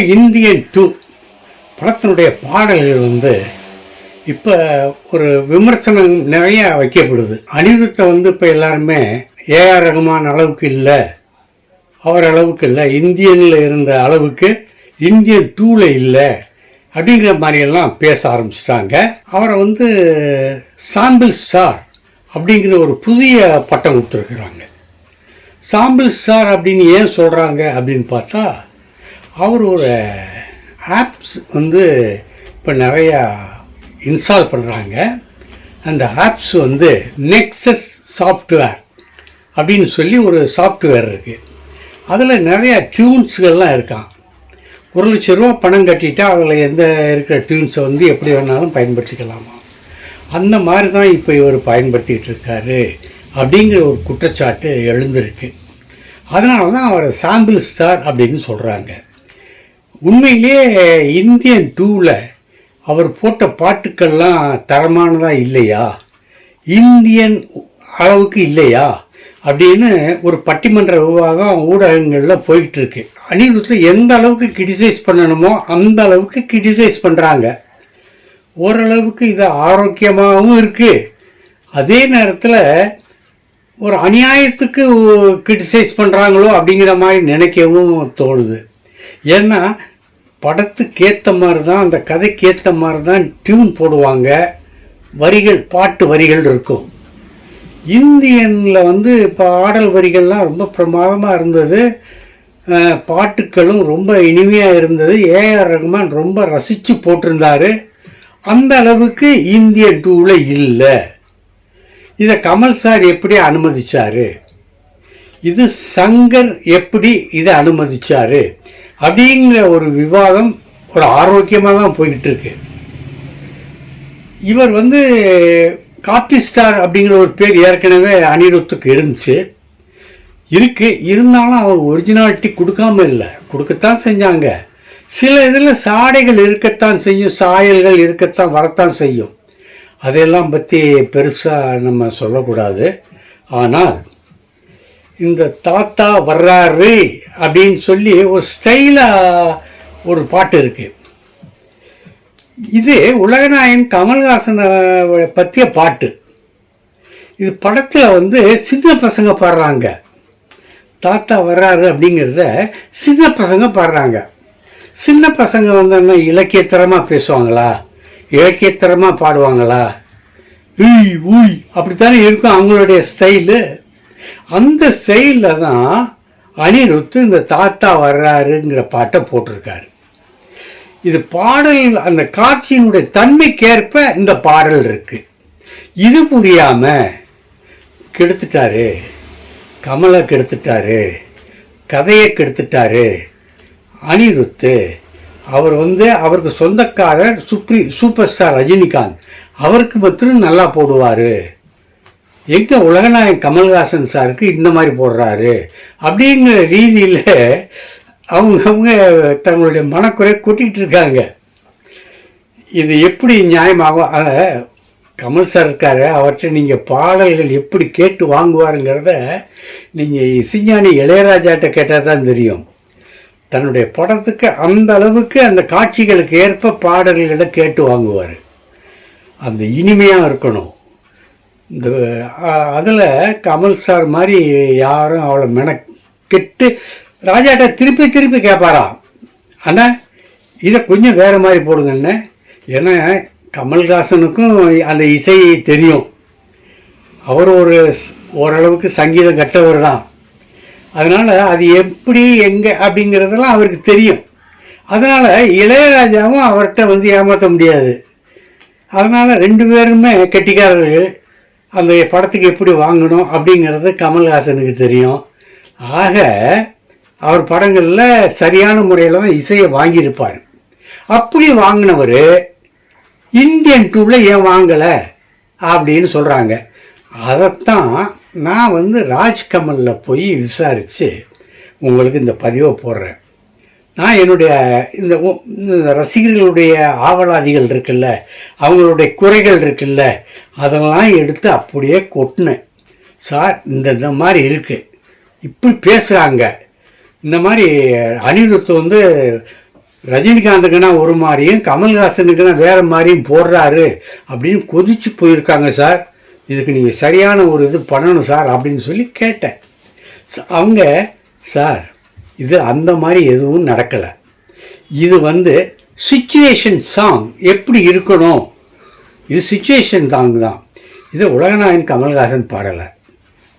இப்போ Indian two படத்தினுடைய பாடல்கள் வந்து இப்போ ஒரு விமர்சனம் நிறைய வைக்கப்படுது. அனிருத்தை வந்து இப்போ எல்லாருமே ஏஆர் ரகுமான் அளவுக்கு இல்லை அவர் அளவுக்கு இல்லை இந்தியனில் இருந்த அளவுக்கு இந்தியன் டூவில் இல்லை அப்படிங்கிற மாதிரியெல்லாம் பேச ஆரம்பிச்சிட்டாங்க. அவரை வந்து சாம்பிள் ஸ்டார் அப்படிங்கிற ஒரு புதிய பட்டம் கொடுத்துருக்குறாங்க. சாம்பிள் ஸ்டார் அப்படின்னு ஏன் சொல்கிறாங்க அப்படின்னு பார்த்தா அவரோட ஆப்ஸ் வந்து இப்போ நிறையா இன்ஸ்டால் பண்ணுறாங்க அந்த ஆப்ஸ் வந்து நெக்ஸஸ் சாஃப்ட்வேர் அப்படின்னு சொல்லி ஒரு சாஃப்ட்வேர் இருக்குது அதில் நிறையா டியூன்ஸ்கள்லாம் இருக்கான் ஒரு லட்ச ரூபா பணம் கட்டிட்டா அதில் எந்த இருக்கிற டியூன்ஸை வந்து எப்படி வேணாலும் பயன்படுத்திக்கலாமா? அந்த மாதிரி தான் இப்போ இவர் பயன்படுத்திகிட்டு இருக்காரு அப்படிங்கிற ஒரு குற்றச்சாட்டு எழுந்திருக்கு. அதனால தான் அவரை சாம்பிள் ஸ்டார் அப்படின்னு சொல்கிறாங்க உண்மையிலேயே இந்தியன் டூவில் அவர் போட்ட பாட்டுக்கள்லாம் தரமானதாக இல்லையா? இந்தியன் அளவுக்கு இல்லையா? அப்படின்னு ஒரு பட்டிமன்ற விவாதம் ஊடகங்களில் போய்கிட்டு இருக்கு அனிருத்தை எந்த அளவுக்கு கிரிட்டிசைஸ் பண்ணணுமோ அந்த அளவுக்கு கிரிட்டிசைஸ் பண்ணுறாங்க ஓரளவுக்கு இது ஆரோக்கியமாகவும் இருக்குது அதே நேரத்தில் ஒரு அநியாயத்துக்கு கிரிட்டிசைஸ் பண்ணுறாங்களோ அப்படிங்கிற மாதிரி நினைக்கவும் தோணுது. ஏன்னா படத்துக்கேற்ற மாதிரி தான் அந்த கதைக்கேற்ற மாதிரி தான் டியூன் போடுவாங்க. வரிகள் பாட்டு வரிகள் இருக்கும். இந்தியனில் வந்து பாடல் வரிகள்லாம் ரொம்ப பிரமாதமாக இருந்தது. பாட்டுக்களும் ரொம்ப இனிமையாக இருந்தது. ஏஆர் ரகுமான் ரொம்ப ரசித்து போட்டிருந்தாரு. அந்த அளவுக்கு இந்திய டூவில் இல்லை. இதை கமல் சார் எப்படி அனுமதிச்சார்? இது சங்கர் எப்படி இதை அனுமதிச்சார்? அப்படிங்கிற ஒரு விவாதம் ஒரு ஆரோக்கியமாக தான் போய்கிட்டு இருக்கு இவர் வந்து காப்பி ஸ்டார் அப்படிங்கிற ஒரு பேர் ஏற்கனவே அனிருத்துக்கு இருந்துச்சு. இருக்கு இருந்தாலும் அவர் ஒரிஜினாலிட்டி கொடுக்காம இல்லை. கொடுக்கத்தான் செஞ்சாங்க. சில இதில் சாடைகள் இருக்கத்தான் செய்யும் சாயல்கள் இருக்கத்தான் வரத்தான் செய்யும். அதையெல்லாம் பற்றி பெருசாக நம்ம சொல்லக்கூடாது. ஆனால் இந்த தாத்தா வர்றாரு அப்படின்னு சொல்லி ஒரு ஸ்டைலாக ஒரு பாட்டு இருக்குது இது உலகநாயகன் கமல்ஹாசனை பற்றிய பாட்டு. இது படத்தில் வந்து சின்ன பசங்க பாடுறாங்க. தாத்தா வர்றாரு அப்படிங்கிறத சின்ன பசங்க பாடுறாங்க. சின்ன பசங்க வந்து என்ன இலக்கியத்தரமாக பேசுவாங்களா? இலக்கியத்தரமாக பாடுவாங்களா? உய் உய் அப்படித்தானே இருக்கும் அவங்களுடைய ஸ்டைலு. அந்த செயலில் தான் அனிருத்து இந்த தாத்தா வர்றாருங்கிற பாட்டை போட்டிருக்காரு. இது பாடல் அந்த காட்சியினுடைய தன்மைக்கேற்ப இந்த பாடல் இருக்குது இது புரியாமல் கெடுத்துட்டாரு கமலை கெடுத்துட்டாரு கதையை கெடுத்துட்டாரு அனிருத்து அவர் வந்து அவருக்கு சொந்தக்காரர் சுப்ரி சூப்பர் ஸ்டார் ரஜினிகாந்த் அவருக்கு மட்டும் நல்லா போடுவார். எங்கே உலகநாயகன் கமல்ஹாசன் சாருக்கு இந்த மாதிரி போடுறாரு அப்படிங்கிற ரீதியில் அவங்க அவங்க தங்களுடைய மனக்குறை கூட்டிகிட்டு இருக்காங்க. இது எப்படி நியாயமாகும் கமல் சார் இருக்கார் அவற்றை நீங்கள் பாடல்கள் எப்படி கேட்டு வாங்குவாருங்கிறத நீங்கள் இசைஞானி இளையராஜாட்ட கேட்டால் தான் தெரியும். தன்னுடைய படத்துக்கு அந்த அளவுக்கு அந்த காட்சிகளுக்கு ஏற்ப பாடல்களை கேட்டு வாங்குவார். அந்த இனிமையாக இருக்கணும். இந்த அதில் கமல் சார் மாதிரி யாரும் அவளை மெனக்கெட்டு ராஜாட்ட திருப்பி திருப்பி கேட்பாராம் அண்ணா இதை கொஞ்சம் வேறு மாதிரி போடுங்கண்ணே ஏன்னா கமல்ஹாசனுக்கும் அந்த இசை தெரியும். அவர் ஒரு ஓரளவுக்கு சங்கீதம் கட்டவர் தான். அதனால் அது எப்படி எங்கே அப்படிங்கிறதெல்லாம் அவருக்கு தெரியும். அதனால் இளையராஜாவும் அவர்கிட்ட வந்து ஏமாற்ற முடியாது. அதனால் ரெண்டு பேருமே கெட்டிக்காரர்கள். அந்த படத்துக்கு எப்படி வாங்கணும் அப்படிங்கிறது கமல்ஹாசனுக்கு தெரியும். ஆக அவர் படங்களில் சரியான முறையில் தான் இசையை வாங்கியிருப்பார். அப்படி வாங்கினவர் இந்தியன் டூவில் ஏன் வாங்கலை? அப்படின்னு சொல்கிறாங்க அதைத்தான் நான் வந்து ராஜ்கமலில் போய் விசாரித்து உங்களுக்கு இந்த பதிவை போடுறேன். நான் என்னுடைய இந்த இந்த ரசிகர்களுடைய ஆவலாதிகள் இருக்குல்ல அவங்களுடைய குறைகள் இருக்குல்ல அதெல்லாம் எடுத்து அப்படியே கொட்டினேன். சார் இந்த இந்த மாதிரி இருக்குது இப்படி பேசுகிறாங்க இந்த மாதிரி அனிருத் வந்து ரஜினிகாந்துக்குன்னா ஒரு மாதிரியும் கமல்ஹாசனுக்குன்னா வேறு மாதிரியும் போடுறாரு அப்படின்னு கொதிச்சு போயிருக்காங்க சார். இதுக்கு நீங்கள் சரியான ஒரு இது பண்ணணும் சார் அப்படின்னு சொல்லி கேட்டேன். அவங்க சார் இது அந்த மாதிரி எதுவும் நடக்கலை. இது வந்து சுச்சுவேஷன் சாங் எப்படி இருக்கணும்? இது சுச்சுவேஷன் சாங் தான். இது உலகநாயகன் கமல்ஹாசன் பாடலை.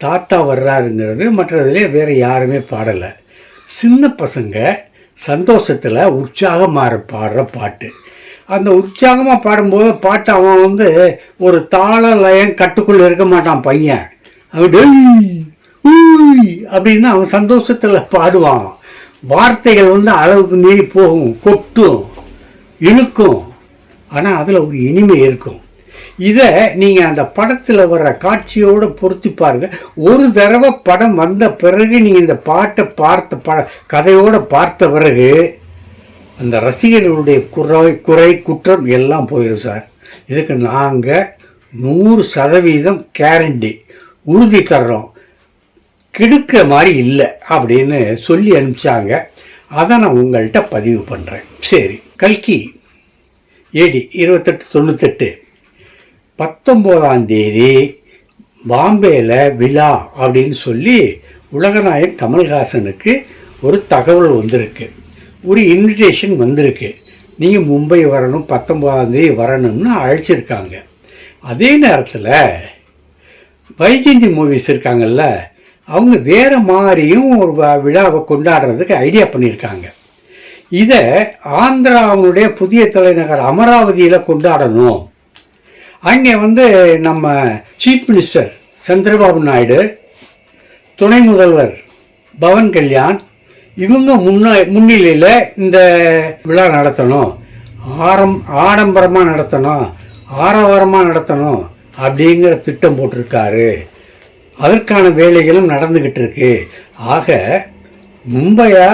தாத்தா வர்றாருங்கிறது மற்றதுலே வேறு யாருமே பாடலை. சின்ன பசங்க சந்தோஷத்தில் உற்சாகமாக பாடுற பாட்டு. அந்த உற்சாகமாக பாடும்போது பாட்டு அவன் வந்து ஒரு தாள லயம் கட்டுக்குள்ளே இருக்க மாட்டான் பையன். அவன் ஊய் அப்படின்னு அவன் சந்தோஷத்தில் பாடுவான். வார்த்தைகள் வந்து அளவுக்கு மீறி போகும் கொட்டும் இழுக்கும். ஆனால் அதில் ஒரு இனிமை இருக்கும். இதை நீங்கள் அந்த படத்தில் வர்ற காட்சியோடு பொருத்தி பாருங்கள் ஒரு தடவை படம் வந்த பிறகு நீங்கள் இந்த பாட்டை பார்த்த ப கதையோடு பார்த்த பிறகு அந்த ரசிகர்களுடைய குறை குறை குற்றம் எல்லாம் போயிடும் சார். இதுக்கு நாங்கள் நூறு சதவீதம் கேரண்டி உறுதி தர்றோம். கெடுக்கிற மாதிரி இல்லை அப்படின்னு சொல்லி அனுப்பிச்சாங்க. அதை நான் உங்கள்கிட்ட பதிவு பண்ணுறேன் சரி கல்கி ஏடி இருபத்தெட்டு தொண்ணூத்தெட்டு. பத்தொம்போதாம் தேதி பாம்பேயில் விழா அப்படின்னு சொல்லி உலகநாயகன் கமல்ஹாசனுக்கு ஒரு தகவல் வந்திருக்கு. ஒரு இன்விடேஷன் வந்திருக்கு. நீங்கள் மும்பை வரணும் பத்தொம்போதாந்தேதி வரணும்னு அழைச்சிருக்காங்க. அதே நேரத்தில் வைஜெயந்தி மூவிஸ் இருக்காங்கல்ல அவங்க வேறு மாதிரியும் ஒரு வ- விழாவை கொண்டாடுறதுக்கு ஐடியா பண்ணியிருக்காங்க. இதை ஆந்திராவுடைய புதிய தலைநகர் அமராவதியில் கொண்டாடணும். அங்கே வந்து நம்ம சீஃப் மினிஸ்டர் சந்திரபாபு நாயுடு துணை முதல்வர் பவன் கல்யாண் இவங்க முன்ன முன்னிலையில் இந்த விழா நடத்தணும். ஆரம் ஆடம்பரமாக நடத்தணும். ஆரவாரமாக நடத்தணும். அப்படிங்கிற திட்டம் போட்டிருக்காரு. அதற்கான வேலைகளும் நடந்துக்கிட்டு இருக்கு ஆக மும்பையா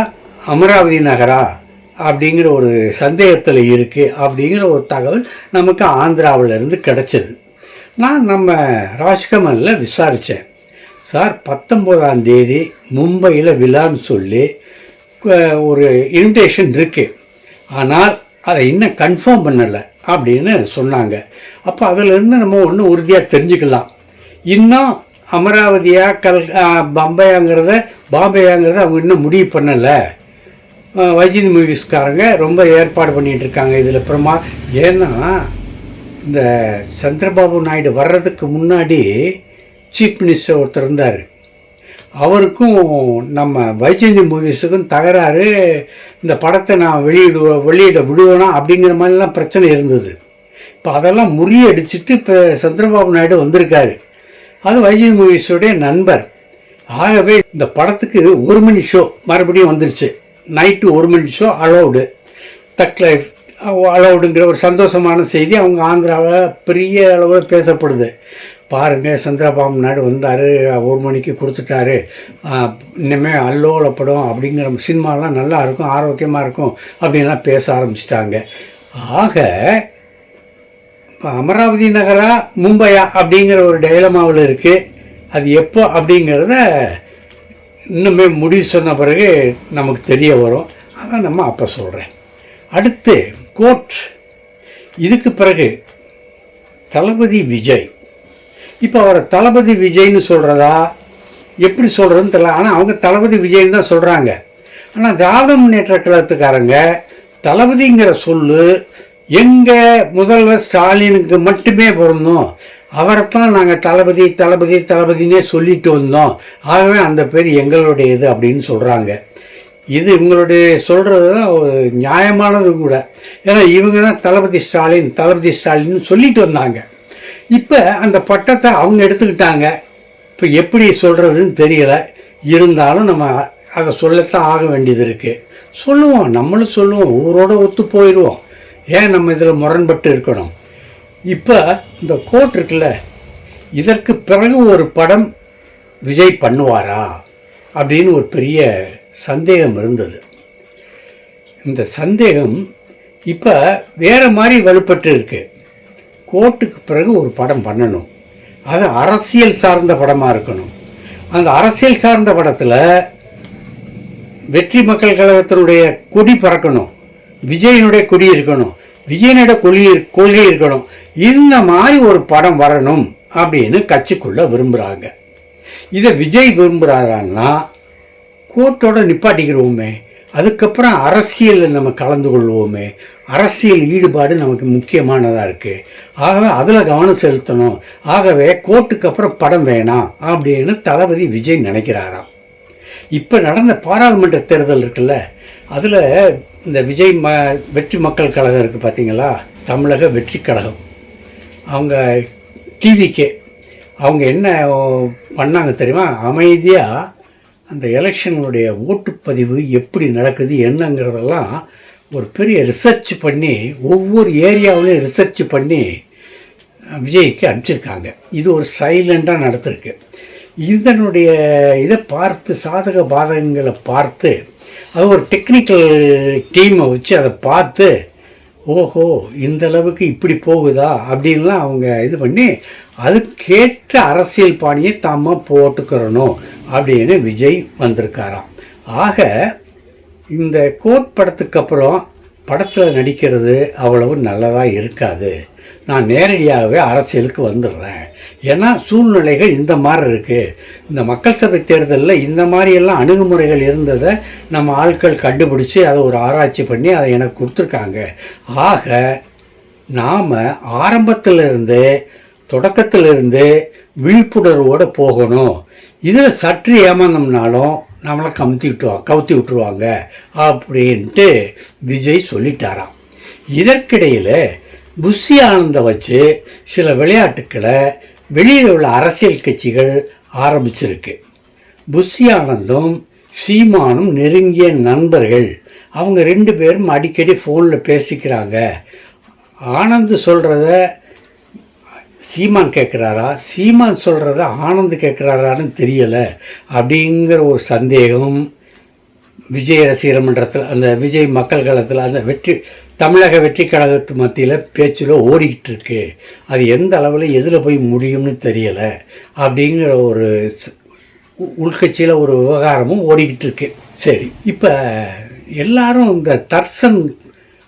அமராவதி நகரா அப்படிங்கிற ஒரு சந்தேகத்தில் இருக்குது அப்படிங்கிற ஒரு தகவல் நமக்கு ஆந்திராவிலேருந்து இருந்து கிடைச்சது. நான் நம்ம ராஜ்கமலில் விசாரித்தேன் சார் பத்தொம்போதாம் தேதி மும்பையில் விழான்னு சொல்லி ஒரு இன்விடேஷன் இருக்குது ஆனால் அதை இன்னும் கன்ஃபார்ம் பண்ணலை அப்படின்னு சொன்னாங்க. அப்போ அதிலிருந்து நம்ம ஒன்று உறுதியாக தெரிஞ்சுக்கலாம். இன்னும் அமராவதியா கல் பம்பையாங்கிறத பாம்பேயாங்கிறத அவங்க இன்னும் முடிவு பண்ணலை. வைஜந்தி மூவிஸ்காரங்க ரொம்ப ஏற்பாடு பண்ணிகிட்டு இருக்காங்க இதில். பிரமா ஏன்னா இந்த சந்திரபாபு நாயுடு வர்றதுக்கு முன்னாடி சீஃப் மினிஸ்டர் ஒருத்தர் இருந்தார். அவருக்கும் நம்ம வைஜந்தி மூவிஸுக்கும் தகராறு இந்த படத்தை நான் வெளியிடுவ வெளியிட விடுவேனா அப்படிங்கிற மாதிரிலாம் பிரச்சனை இருந்தது. இப்போ அதெல்லாம் முறியடிச்சிட்டு இப்போ சந்திரபாபு நாயுடு வந்திருக்காரு. அது வைஜந்தி மூவிஸோடைய நண்பர். ஆகவே இந்த படத்துக்கு ஒரு மணி ஷோ மறுபடியும் வந்துருச்சு. நைட்டு ஒரு மணி ஷோ அலௌடு தக் லைஃப் அலௌடுங்கிற ஒரு சந்தோஷமான செய்தி அவங்க ஆந்திராவில் பெரிய அளவில் பேசப்படுது. பாருங்கள் சந்திரபாபு நாயுடு வந்தார் ஒரு மணிக்கு கொடுத்துட்டாரு. ஆஹ், அல்லோலப்படும் அப்படிங்கிற சினிமாலாம் நல்லா இருக்கும் ஆரோக்கியமாக இருக்கும் அப்படின்லாம் பேச ஆரம்பிச்சிட்டாங்க. ஆக இப்போ அமராவதி நகரா மும்பையா அப்படிங்கிற ஒரு டைலமாவில் இருக்குது அது எப்போ அப்படிங்கிறத இன்னுமே முடிவு சொன்ன பிறகு நமக்கு தெரிய வரும். அதை நம்ம அப்போ சொல்கிறேன் அடுத்து கோர்ட் இதுக்கு பிறகு தளபதி விஜய். இப்போ அவரை தளபதி விஜய்னு சொல்கிறதா எப்படி சொல்கிறதுன்னு தெரியல. ஆனால் அவங்க தளபதி விஜய்னு தான் சொல்கிறாங்க ஆனால் திராவிட முன்னேற்ற கழகத்துக்காரங்க தளபதிங்கிற சொல்லு எங்கள் முதல்வர் ஸ்டாலினுக்கு மட்டுமே பொருந்தோம்? அவரைத்தான் நாங்கள் தளபதி தளபதி தளபதினே சொல்லிட்டு வந்தோம். ஆகவே அந்த பேர் எங்களுடையது அப்படின்னு சொல்கிறாங்க இது இவங்களுடைய சொல்கிறது தான் ஒரு நியாயமானது கூட. ஏன்னா இவங்க தான் தளபதி ஸ்டாலின் தளபதி ஸ்டாலின் சொல்லிட்டு வந்தாங்க. இப்போ அந்த பட்டத்தை அவங்க எடுத்துக்கிட்டாங்க. இப்போ எப்படி சொல்கிறதுன்னு தெரியல. இருந்தாலும் நம்ம அதை சொல்லத்தான் ஆக வேண்டியது இருக்குது சொல்லுவோம் நம்மளும் சொல்லுவோம் ஊரோட ஒத்து போயிடுவோம். ஏன் நம்ம இதில் முரண்பட்டு இருக்கணும்? இப்போ இந்த கோட் இருக்குல்ல இதற்கு பிறகு ஒரு படம் விஜய் பண்ணுவாரா அப்படின்னு ஒரு பெரிய சந்தேகம் இருந்தது. இந்த சந்தேகம் இப்போ வேறு மாதிரி வலுப்பட்டு இருக்கு. கோர்ட்டுக்கு பிறகு ஒரு படம் பண்ணணும். அது அரசியல் சார்ந்த படமாக இருக்கணும். அந்த அரசியல் சார்ந்த படத்தில் வெற்றி மக்கள் கழகத்தினுடைய கொடி பறக்கணும். விஜயனுடைய கொடி இருக்கணும். விஜயனுடைய கொள்கை கொள்கை இருக்கணும். இந்த மாதிரி ஒரு படம் வரணும் அப்படின்னு கட்சிக்குள்ள விரும்புகிறாங்க இதை விஜய் விரும்புகிறாரான்னா கோர்ட்டோட நிப்பாட்டிக்கிறோமே அதுக்கப்புறம் அரசியலில் நம்ம கலந்து கொள்வோமே. அரசியல் ஈடுபாடு நமக்கு முக்கியமானதாக இருக்குது ஆகவே அதில் கவனம் செலுத்தணும். ஆகவே கோர்ட்டுக்கு அப்புறம் படம் வேணாம் அப்படின்னு தளபதி விஜய் நினைக்கிறாராம். இப்போ நடந்த பாராளுமன்ற தேர்தல் இருக்குல்ல அதில் இந்த விஜய் ம வெற்றி மக்கள் கழகம் இருக்குது பார்த்தீங்களா தமிழக வெற்றி கழகம். அவங்க டிவிக்கே அவங்க என்ன பண்ணாங்க தெரியுமா? அமைதியாக அந்த எலெக்ஷனுடைய ஓட்டுப்பதிவு எப்படி நடக்குது என்னங்கிறதெல்லாம் ஒரு பெரிய ரிசர்ச் பண்ணி ஒவ்வொரு ஏரியாவிலையும் ரிசர்ச் பண்ணி விஜய்க்கு அனுப்பிச்சிருக்காங்க. இது ஒரு சைலண்டாக நடத்திருக்கு இதனுடைய இதை பார்த்து சாதக பாதகங்களை பார்த்து அது ஒரு டெக்னிக்கல் டீமை வச்சு அதை பார்த்து ஓஹோ இந்த அளவுக்கு இப்படி போகுதா? அப்படின்லாம் அவங்க இது பண்ணி அதுக்கேற்ற அரசியல் பாணியை தாம போட்டுக்கிறணும் அப்படின்னு விஜய் வந்திருக்காராம். ஆக இந்த கோட் படத்துக்கு அப்புறம் படத்தில் நடிக்கிறது அவ்வளவு நல்லதாக இருக்காது. நான் நேரடியாகவே அரசியலுக்கு வந்துடுறேன். ஏன்னா சூழ்நிலைகள் இந்த மாதிரி இருக்குது இந்த மக்கள் சபை தேர்தலில் இந்த மாதிரியெல்லாம் அணுகுமுறைகள் இருந்ததை நம்ம ஆட்கள் கண்டுபிடிச்சி அதை ஒரு ஆராய்ச்சி பண்ணி அதை எனக்கு கொடுத்துருக்காங்க. ஆக நாம் ஆரம்பத்திலிருந்து தொடக்கத்திலிருந்து விழிப்புணர்வோடு போகணும். இதில் சற்று ஏமாந்தோம்னாலும் நம்மளை கமுத்தி விட்டுருவாங்க கவுத்தி விட்டுருவாங்க அப்படின்ட்டு விஜய் சொல்லிட்டாராம். இதற்கிடையில் புஷி ஆனந்தை வச்சு சில விளையாட்டுக்களை வெளியில் உள்ள அரசியல் கட்சிகள் ஆரம்பிச்சிருக்கு. புஷி ஆனந்தும் சீமானும் நெருங்கிய நண்பர்கள். அவங்க ரெண்டு பேரும் அடிக்கடி ஃபோனில் பேசிக்கிறாங்க. ஆனந்த் சொல்கிறத சீமான் கேட்குறாரா? சீமான் சொல்கிறத ஆனந்த் கேட்குறாரான்னு தெரியலை. அப்படிங்கிற ஒரு சந்தேகம் விஜய் ரசிகர் மன்றத்தில் அந்த விஜய் மக்கள் களத்தில் அந்த வெற்றி தமிழக வெற்றி கழகத்து மத்தியில் பேச்சில் ஓடிக்கிட்டு இருக்கு. அது எந்த அளவில் எதில் போய் முடியும்னு தெரியலை. அப்படிங்கிற ஒரு உள்கட்சியில் ஒரு விவகாரமும் ஓடிக்கிட்டு இருக்கு. சரி இப்போ எல்லாரும் இந்த தர்சன்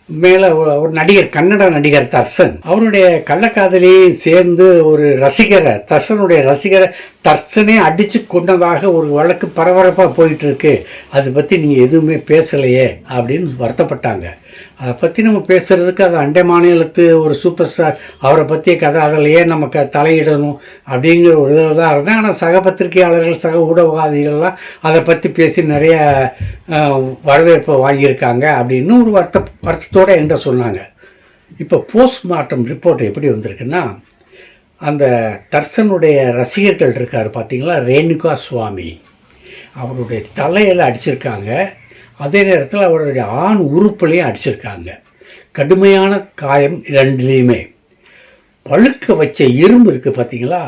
மேலே ஒரு நடிகர் கன்னட நடிகர் தர்சன். அவருடைய கள்ளக்காதலியும் சேர்ந்து ஒரு ரசிகரை தர்சனுடைய ரசிகரை தர்சனே அடித்து கொண்டதாக ஒரு வழக்கு பரபரப்பாக போயிட்டு இருக்கு. அதை பற்றி நீங்கள் எதுவுமே பேசலையே அப்படின்னு வருத்தப்பட்டாங்க. அதை பற்றி நம்ம பேசுகிறதுக்கு அது அண்டை மாநிலத்து ஒரு சூப்பர் ஸ்டார் அவரை பற்றிய கதை அதில் ஏன் நம்ம க தலையிடணும் அப்படிங்கிற ஒரு இதில் தான் இருந்தேன். ஆனால் சக பத்திரிகையாளர்கள் சக ஊடகவாதிகள்லாம் அதை பற்றி பேசி நிறைய வரவேற்பை வாங்கியிருக்காங்க அப்படின்னு ஒரு வருத்த வருத்தத்தோடு என்கிட்ட சொன்னாங்க. இப்போ போஸ்ட்மார்ட்டம் ரிப்போர்ட் எப்படி வந்திருக்குன்னா அந்த தர்சனுடைய ரசிகர்கள் இருக்கார் பார்த்தீங்களா? ரேணுகா சுவாமி. அவருடைய தலையில் அடிச்சிருக்காங்க. அதே நேரத்தில் அவருடைய ஆண் உறுப்புலையும் அடிச்சிருக்காங்க. கடுமையான காயம் ரெண்டுலேயுமே பழுக்க வச்ச இரும்பு இருக்குது பார்த்தீங்களா?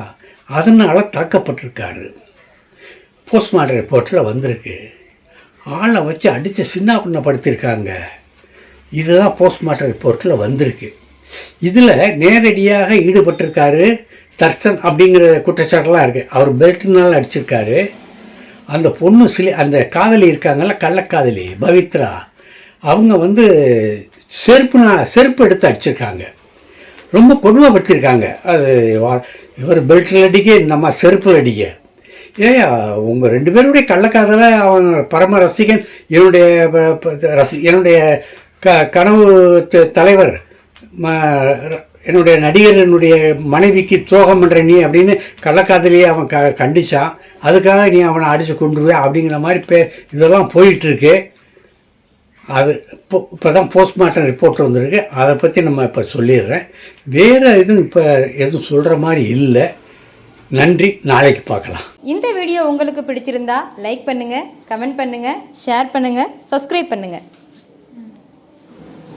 அதனால் தாக்கப்பட்டிருக்காரு. போஸ்ட்மார்ட்டம் ரிப்போர்ட்டில் வந்திருக்கு. ஆளை வச்சு அடித்து சின்ன பின்னப்படுத்தியிருக்காங்க இதுதான் போஸ்ட்மார்ட்டம் ரிப்போர்ட்டில் வந்திருக்கு. இதில் நேரடியாக ஈடுபட்டிருக்காரு தர்சன் அப்படிங்கிற குற்றச்சாட்டுலாம் இருக்குது அவர் பெல்ட்னால அடிச்சிருக்காரு. அந்த பொண்ணு சிலி அந்த காதலி இருக்காங்கல்ல கள்ளக்காதலி பவித்ரா அவங்க வந்து செருப்புனா செருப்பு எடுத்து அடிச்சிருக்காங்க. ரொம்ப கொடுமைப்படுத்தியிருக்காங்க. அது வா- இவர் பெல்ட்டில் அடிக்க நம்ம செருப்பில் அடிக்க. ஏயா உங்கள் ரெண்டு பேருடைய கள்ளக்காதலை அவன் பரம ரசிகன் என்னுடைய ரசி என்னுடைய க கனவு த- தலைவர் ம நடிகர் என்னுடைய நடிகரனுடைய மனைவிக்கு துரோகம் பண்ணுற நீ அப்படின்னு கள்ளக்காதலியே அவன் க கண்டிச்சான். அதுக்காக நீ அவனை அடித்து கொண்டுருவே அப்படிங்கிற மாதிரி பே இதெல்லாம் போயிட்டுருக்கு. அது இப்போ இப்போ தான் போஸ்ட்மார்ட்டம் ரிப்போர்ட் வந்திருக்கு. அதை பற்றி நம்ம இப்போ சொல்லிடுறேன். வேறு எதுவும் இப்போ எதுவும் சொல்கிற மாதிரி இல்லை. நன்றி. நாளைக்கு பார்க்கலாம். இந்த வீடியோ உங்களுக்கு பிடிச்சிருந்தா லைக் பண்ணுங்கள் கமெண்ட் பண்ணுங்கள் ஷேர் பண்ணுங்கள் சப்ஸ்கிரைப் பண்ணுங்கள்